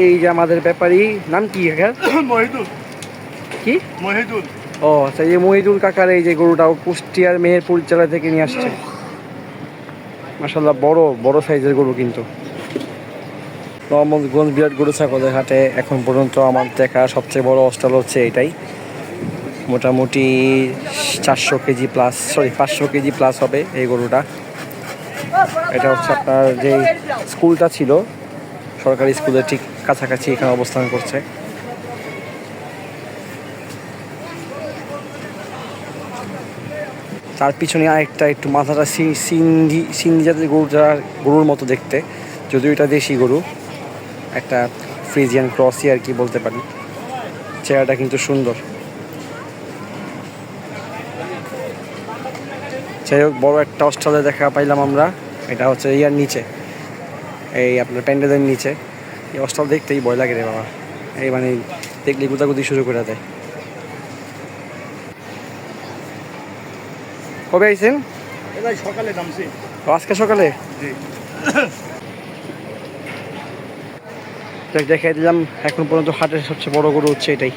এই যে আমাদের ব্যাপারী নাম কি কাকার মহিদুল। কি? মহিদুল। ও সেই যে মহিদুল কাকার এই যে গরুটা কুষ্টিয়ার মেহেরপুর জেলা থেকে নিয়ে আসছে। মাসাল্লাহ বড় বড় সাইজের গরু কিন্তু। মোহাম্মদগঞ্জ বিরাট গরু ছাগলের হাটে এখন পর্যন্ত আমার দেখা সবচেয়ে বড় অস্টাল হচ্ছে এটাই। মোটামুটি চারশো কেজি প্লাস সরি পাঁচশো কেজি প্লাস হবে এই গরুটা। এটা হচ্ছে আপনার যে স্কুলটা ছিল সরকারি স্কুলের ঠিক কাছাকাছি এখানে অবস্থান করছে। তার পিছনে আরেকটা একটু মাথাটা সিন্ধি সিন্ধি জাতের যারা গরুর মতো দেখতে, যদিও এটা দেশি গরু, একটা ফ্রিজিয়ান ক্রসই আর কি বলতে পারি। চেহারাটা কিন্তু সুন্দর। যাই হোক, বড় একটা অস্ট্রালে দেখা পাইলাম আমরা, এটা হচ্ছে ইয়ার নিচে। এই আপনার প্যান্ডেলের নিচে। এই অস্ট্রাল দেখতেই ভয় লাগে রে বাবা। এই মানে দেখলে গুতাগুতি শুরু করে দেয়। কবে আইছেন? সকালে নামছি। আজকে সকালে? দেখ দেখাই দিলাম এখন পর্যন্ত হাটের সবচেয়ে বড় গরু হচ্ছে এটাই।